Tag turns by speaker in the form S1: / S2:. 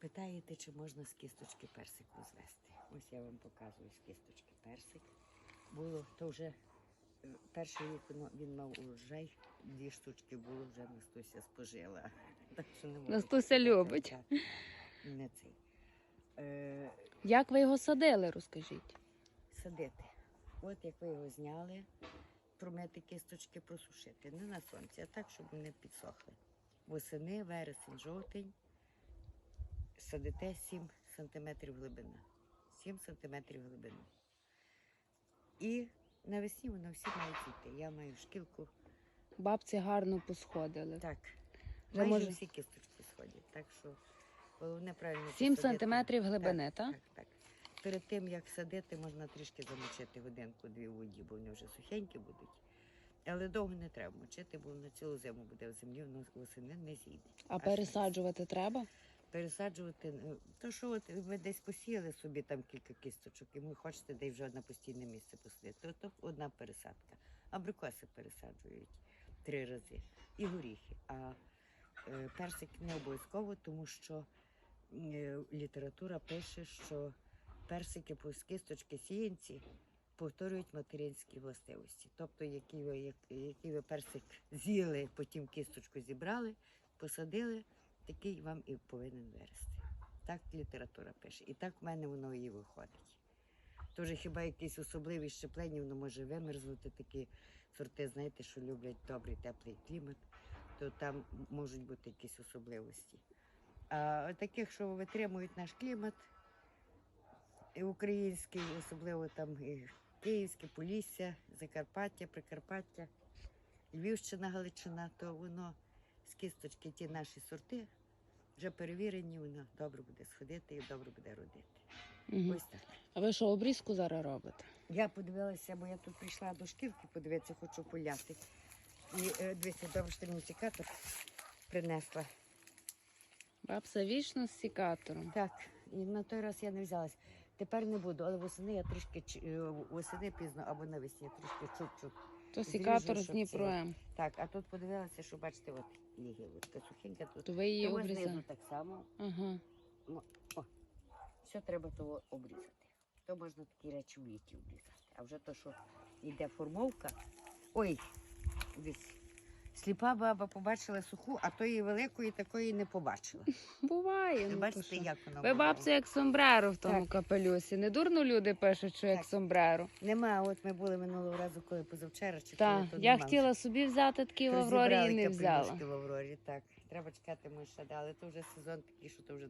S1: Питаєте, чи можна з кісточки персик розвести? Ось я вам показую з кісточки персик. Було то вже е, перший рік він мав урожай, дві штучки було, вже Настуся спожила. Так що не можу
S2: Настуся любить.
S1: Не цей. Е,
S2: Як ви його садили, розкажіть?
S1: садити. От як ви його зняли, промити кісточки, просушити. Не на сонці, а так, щоб вони підсохли. Восени, вересень, жовтень. Садите 7 см глибина. 7 см глибина. І навесні воно всі мають йти. Я маю шкілку.
S2: Бабці гарно посходили.
S1: Так. Майже
S2: може-
S1: всі кісточки сходять. Так що головне правильно
S2: 7
S1: посадити.
S2: сантиметрів глибини, так?
S1: Так, так. Перед тим, як садити, можна трішки замочити годинку-дві в воді, бо вони вже сухенькі будуть. Але довго не треба мочити, бо на цілу зиму буде в землі, воно восени не зійде.
S2: А
S1: Аж
S2: пересаджувати треба?
S1: Пересаджувати, ну, то що от ви десь посіяли собі там кілька кісточок, і ви хочете десь вже на постійне місце посадити, то, одна пересадка. Абрикоси пересаджують три рази і горіхи. А е, персик не обов'язково, тому що е, література пише, що персики плюс кісточки сіянці повторюють материнські властивості. Тобто, який ви, як, який ви персик з'їли, потім кісточку зібрали, посадили, такий вам і повинен вирости. Так література пише. І так в мене воно і виходить. Тож хіба якісь особливі щеплення, воно може вимерзнути такі сорти, знаєте, що люблять добрий теплий клімат, то там можуть бути якісь особливості. А таких, що витримують наш клімат, і український, особливо там і Київське, Полісся, Закарпаття, Прикарпаття, Львівщина, Галичина, то воно з кісточки ті наші сорти вже перевірені, воно добре буде сходити і добре буде родити.
S2: Угу.
S1: Ось так.
S2: А ви що, обрізку зараз робите?
S1: Я подивилася, бо я тут прийшла до шкілки, подивитися, хочу поляти. І е, дивіться, добре, що мені секатор принесла.
S2: Бабця вічно з сікатором.
S1: Так, і на той раз я не взялась. Тепер не буду, але восени я трішки е, восени пізно або навесні трішки чуть-чуть.
S2: То сікатор з
S1: щоб
S2: Дніпром.
S1: Так, а тут подивилася, що бачите, от є гілочка сухенька тут.
S2: То ви її
S1: Того знизу
S2: обрізали.
S1: так само.
S2: Ага.
S1: Все треба того обрізати. То можна такі речі в літі обрізати. А вже то, що йде формовка. Ой, десь. Сліпа баба побачила суху, а тої великої такої не побачила.
S2: Буває.
S1: Ви
S2: Ну,
S1: бачите, як воно
S2: Ви бабця як сомбреро в тому
S1: Так.
S2: капелюсі. Не дурно люди пишуть, що як
S1: Так.
S2: сомбреро.
S1: Нема, от ми були минулого разу, коли позавчора чи
S2: Так,
S1: коли, то
S2: я хотіла собі взяти такі в Аврорі і не взяла.
S1: в Аврорі, так. Треба чекати, ми ще, дали. то вже сезон такий, що то вже